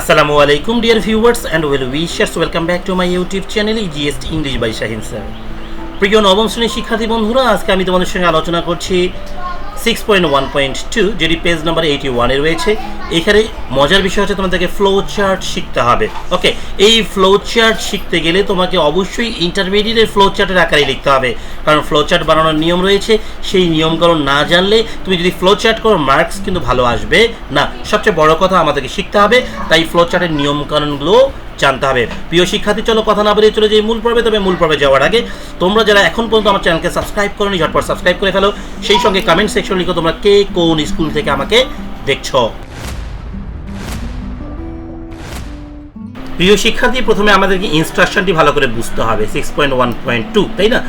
আসসালামু আলাইকুম dear viewers and well wishers welcome back to my YouTube channel GST English by Shahin sir প্রিয় নবম শ্রেণির শিক্ষার্থী বন্ধুরা, আজকে আমি তোমাদের সঙ্গে আলোচনা করছি six point one point two যেটি পেজ নাম্বার এইটি ওয়ানে রয়েছে। এখানে মজার বিষয় হচ্ছে তোমাদেরকে ফ্লো চার্ট শিখতে হবে। ওকে এই ফ্লো চার্ট শিখতে গেলে তোমাকে অবশ্যই ইন্টারমিডিয়েটের ফ্লো চার্টের আকারে লিখতে হবে। কারণ ফ্লো চার্ট বানানোর নিয়ম রয়েছে, সেই নিয়মকানুন না জানলে তুমি যদি ফ্লো চার্ট করো মার্কস কিন্তু ভালো আসবে না। সবচেয়ে বড় কথা আমাদেরকে শিখতে হবে, তাই ফ্লো চার্টের নিয়মকানুনগুলো জানতে হবে। প্রিয় শিক্ষার্থী, চলো কথা না বলে চলে যাই মূল পর্বে। তবে মূল পর্বে যাওয়ার আগে তোমরা যারা এখন পর্যন্ত আমার চ্যানেলকে সাবস্ক্রাইব করোনি, ঝটপট সাবস্ক্রাইব করে ফেলো। সেই সঙ্গে কমেন্ট সেকশন লিখো তোমরা কে কোন স্কুল থেকে আমাকে দেখছ। প্রিয় শিক্ষার্থী, প্রথমে আমাদেরকে ইনস্ট্রাকশনটি ভালো করে বুঝতে হবে six point one point two তাই না?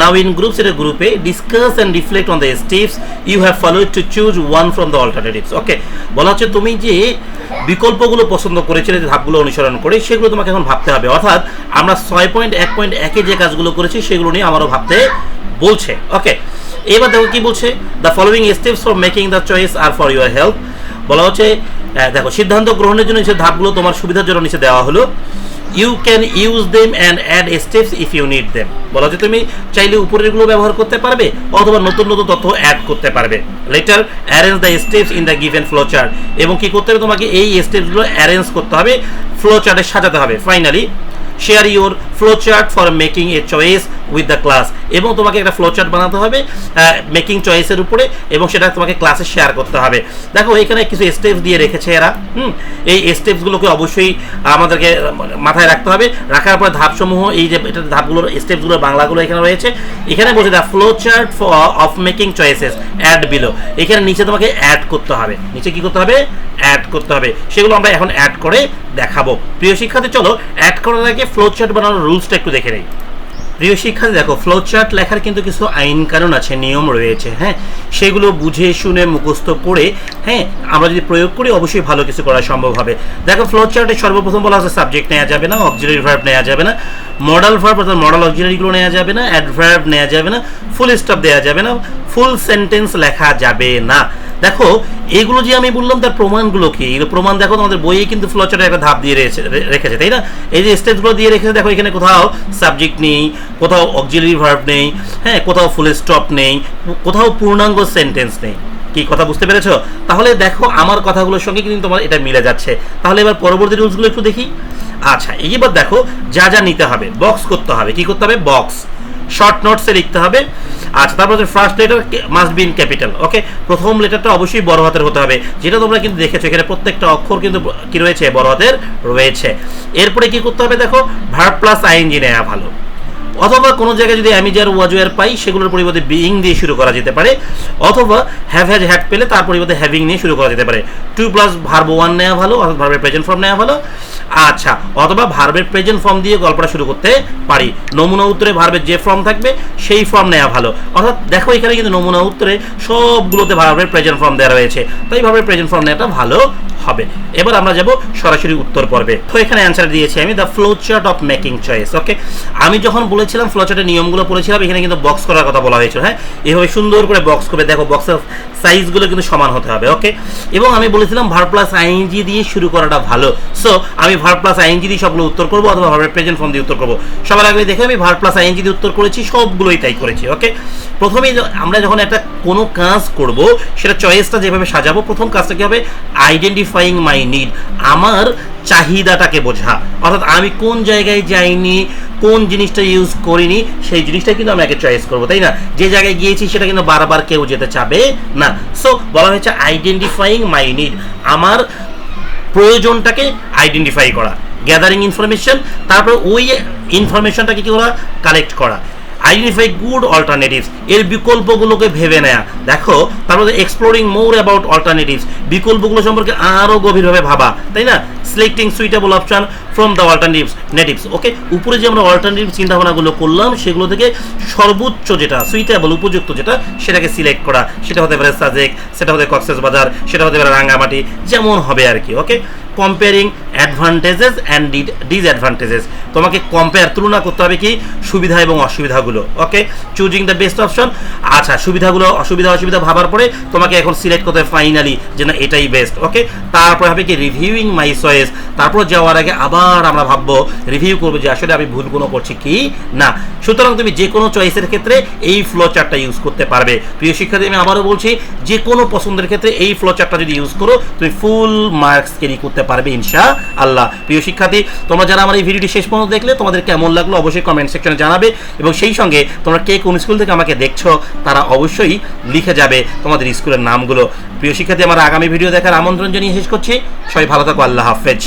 নাও ইন গ্রুপস এটা গ্রুপে discuss and reflect on the steps you have followed to choose one from the alternatives okay বলা হচ্ছে তুমি যে বিকল্পগুলো পছন্দ করেছিলে, যে ধাপগুলো অনুসরণ করে, সেগুলো তোমাকে এখন ভাবতে হবে। অর্থাৎ আমরা ছয় পয়েন্ট এক পয়েন্ট একে যে কাজগুলো করেছি, সেগুলো নিয়ে আমারও ভাবতে বলছে। ওকে এবার দেখো কি বলছে? The following steps for making the choice R for your help বলা হচ্ছে দেখো, সিদ্ধান্ত গ্রহণের জন্য যে ধাপগুলো তোমার সুবিধার জন্য নিচে দেওয়া হলো you can use them and add steps if you need them বলা হচ্ছে তুমি চাইলে উপরেরগুলো ব্যবহার করতে পারবে অথবা নতুন নতুন তথ্য অ্যাড করতে পারবে। Later arrange the steps in the given flow chart এবং কী করতে হবে? তোমাকে এই স্টেপসগুলো অ্যারেঞ্জ করতে হবে ফ্লো চার্টে সাজাতে হবে। Finally share your flow chart for making a choice with the class এবং তোমাকে একটা ফ্লো চার্ট বানাতে হবে মেকিং চয়েসের উপরে, এবং সেটা তোমাকে ক্লাসে শেয়ার করতে হবে। দেখো, এখানে কিছু স্টেপস দিয়ে রেখেছে এরা, হুম? এই স্টেপসগুলোকে অবশ্যই আমাদেরকে মাথায় রাখতে হবে। রাখার পরে ধাপসমূহ, এই যে এটা ধাপগুলোর স্টেপসগুলো বাংলাগুলো এখানে রয়েছে। এখানে বলছে the flow chart of making choices add below এখানে নিচে তোমাকে অ্যাড করতে হবে। নিচে কি করতে হবে? অ্যাড করতে হবে। সেগুলো আমরা এখন অ্যাড করে দেখাবো। প্রিয় শিক্ষার্থী, চলো অ্যাড করার আগে ফ্লো চার্ট বানানোর রুলসটা একটু দেখে নেই। প্রিয় শিক্ষার্থী, দেখো ফ্লো চার্ট লেখার কিন্তু কিছু আইন কানুন আছে, নিয়ম রয়েছে হ্যাঁ? সেগুলো বুঝে, শুনে, মুখস্থ করে হ্যাঁ? আমরা যদি প্রয়োগ করি, অবশ্যই ভালো কিছু করা সম্ভব হবে। দেখো ফ্লো চার্টে সর্বপ্রথম বলা হচ্ছে সাবজেক্ট নেওয়া যাবে না অক্সিলারি ভার্ব নেওয়া যাবে না মডাল ভার্ব অর্থাৎ মডাল অক্সিলারিগুলো নেওয়া যাবে না অ্যাডভার্ব নেওয়া যাবে না ফুল স্টপ দেওয়া যাবে না ফুল সেন্টেন্স লেখা যাবে না। দেখো, এগুলো যে আমি বললাম, তার প্রমাণগুলো কি? এগুলো প্রমাণ দেখো, তোমাদের বইয়ে কিন্তু ফ্লোচার্টে একটা ধাপ দিয়ে রেখেছে রেখেছে, তাই না? এই যে স্টেপগুলো দিয়ে রেখেছে, দেখো, এখানে কোথাও সাবজেক্ট নেই, কোথাও অক্সিলারি ভার্ব নেই হ্যাঁ কোথাও ফুল স্টপ নেই, কোথাও পূর্ণাঙ্গ সেন্টেন্স নেই। কি কথা বুঝতে পেরেছ? তাহলে দেখো, আমার কথাগুলোর সঙ্গে কিন্তু তোমার এটা মিলে যাচ্ছে। তাহলে এবার পরবর্তী রুলসগুলো একটু দেখি। আচ্ছা এইবার দেখো, যা যা নিতে হবে বক্স করতে হবে। কি করতে হবে? বক্স শর্ট নোটসে লিখতে হবে। আচ্ছা তারপর first letter must be in capital okay প্রথম লেটারটা অবশ্যই বড় হাতের হতে হবে। যেটা তোমরা কিন্তু দেখেছ, এখানে প্রত্যেকটা অক্ষর কিন্তু কি রয়েছে? বড় হাতের রয়েছে। এরপরে কি করতে হবে দেখো ভার্ব প্লাস আইএনজি নেওয়া ভালো। অথবা কোনো জায়গায় যদি অ্যামিজার ওয়াজওয়ার পাই, সেগুলোর পরিবর্তে বিইং দিয়ে শুরু করা যেতে পারে। অথবা হ্যাভ হ্যাজ হ্যাড পেলে তার পরিবর্তে হ্যাভিং নিয়ে শুরু করা যেতে পারে। টু প্লাস ভার্ব ওয়ান নেওয়া ভালো, অর্থাৎ ভার্বের প্রেজেন্ট ফর্ম নেওয়া ভালো। আচ্ছা অথবা ভার্বের প্রেজেন্ট ফর্ম দিয়ে গল্পটা শুরু করতে পারি। নমুনা উত্তরে ভার্বের যে ফর্ম থাকবে, সেই ফর্ম নেওয়া ভালো। অর্থাৎ দেখো এখানে কিন্তু নমুনা উত্তরে সবগুলোতে ভার্বের প্রেজেন্ট ফর্ম দেওয়া রয়েছে। তাই ভার্বের প্রেজেন্ট ফর্ম নেওয়াটা ভালো হবে। এবার আমরা যাব সরাসরি উত্তর পর্বে। তো এখানে অ্যান্সার দিয়েছি আমি the flow chart of making choice okay আমি যখন বলেছিলাম ফ্লো চার্টের নিয়মগুলো পড়েছিলাম, এখানে কিন্তু বক্স করার কথা বলা হয়েছিল হ্যাঁ? এভাবে সুন্দর করে বক্স করবে, দেখো বক্সের সাইজগুলো কিন্তু সমান হতে হবে ওকে এবং আমি বলেছিলাম ভার প্লাস আইএনজি দিয়ে শুরু করাটা ভালো। সো আমি ভার প্লাস আইএনজি দিয়ে সবগুলো উত্তর করব অথবা ভার্বের প্রেজেন্ট ফর্ম দিয়ে উত্তর করব। সবার আগে দেখে আমি ভার প্লাস আইএনজি দিয়ে উত্তর করেছি, সবগুলোই তাই করেছি ওকে প্রথমেই য- আমরা যখন একটা কোনো কাজ করব, সেটা চয়েসটা যেভাবে সাজাবো, প্রথম কাজটা কি হবে? আইডেন্টিফাইং মাই নিড আমার চাহিদাটাকে বোঝা। অর্থাৎ আমি কোন জায়গায় যাইনি, কোন জিনিসটা ইউজ করিনি, সেই জিনিসটা কিন্তু আমি আগে চয়েস করব, তাই না? যে জায়গায় গিয়েছি, সেটা কিন্তু বারবার কেউ যেতে চাবে না। সো বলা হয়েছে আইডেন্টিফাইং মাই নিড আমার প্রয়োজনটাকে আইডেন্টিফাই করা গ্যাদারিং ইনফরমেশন তারপর ওই ইনফরমেশনটাকে কি করা কালেক্ট করা। আইডেন্টিফাই গুড অল্টারনেটিভস এর বিকল্পগুলোকে ভেবে নেয়া। দেখো তারপরে এক্সপ্লোরিং মোর অ্যাবাউট অল্টারনেটিভস বিকল্পগুলো সম্পর্কে আরও গভীরভাবে ভাবা, তাই না? Selecting suitable option from the alternatives natives okay উপরে যে আমরা অল্টারনেটিভ চিন্তাভাবনাগুলো করলাম, সেগুলো থেকে সর্বোচ্চ যেটা সুইটেবল উপযুক্ত যেটা, সেটাকে সিলেক্ট করা। সেটা হতে পারে সাজেক সেটা হতে কক্সেস বাজার সেটা হতে পারে রাঙ্গামাটি যেমন হবে আর কি okay comparing advantages and disadvantages তোমাকে কম্পেয়ার তুলনা করতে হবে কি? সুবিধা এবং অসুবিধাগুলো okay choosing the best option আচ্ছা সুবিধাগুলো অসুবিধা অসুবিধা ভাবার পরে তোমাকে এখন সিলেক্ট করতে ফাইনালি যে না, এটাই বেস্ট ওকে তারপর হবে কি রিভিউইং মাই চয়েস তারপর যাওয়ার আগে আবার আমরা ভাববো রিভিউ করব যে আসলে আমি ভুল কোনো করছি কি? না। সুতরাং তুমি যে কোনো চয়েসের ক্ষেত্রে এই ফ্লো চার্টটা ইউজ করতে পারবে। প্রিয় শিক্ষার্থী, আমি আবারও বলছি যে কোনো পছন্দের ক্ষেত্রে এই ফ্লো চার্টটা যদি ইউজ করো, তুমি ফুল মার্কস ক্যারি করতে পারবে ইনশা আল্লাহ প্রিয় শিক্ষার্থী, তোমরা যারা আমার এই ভিডিওটি শেষ পর্যন্ত দেখলে, তোমাদের কেমন লাগল অবশ্যই কমেন্ট সেকশনে জানাবে। এবং সেই সঙ্গে তোমরা কে কোন স্কুল থেকে আমাকে দেখছ, তারা অবশ্যই লিখে যাবে। তোমাদের স্কুলের নামগুলো। প্রিয় শিক্ষার্থী, আমার আগামী ভিডিও দেখার আমন্ত্রণ জানিয়ে শেষ করছি। সবাই ভালো থাকো, আল্লাহ হাফেজ।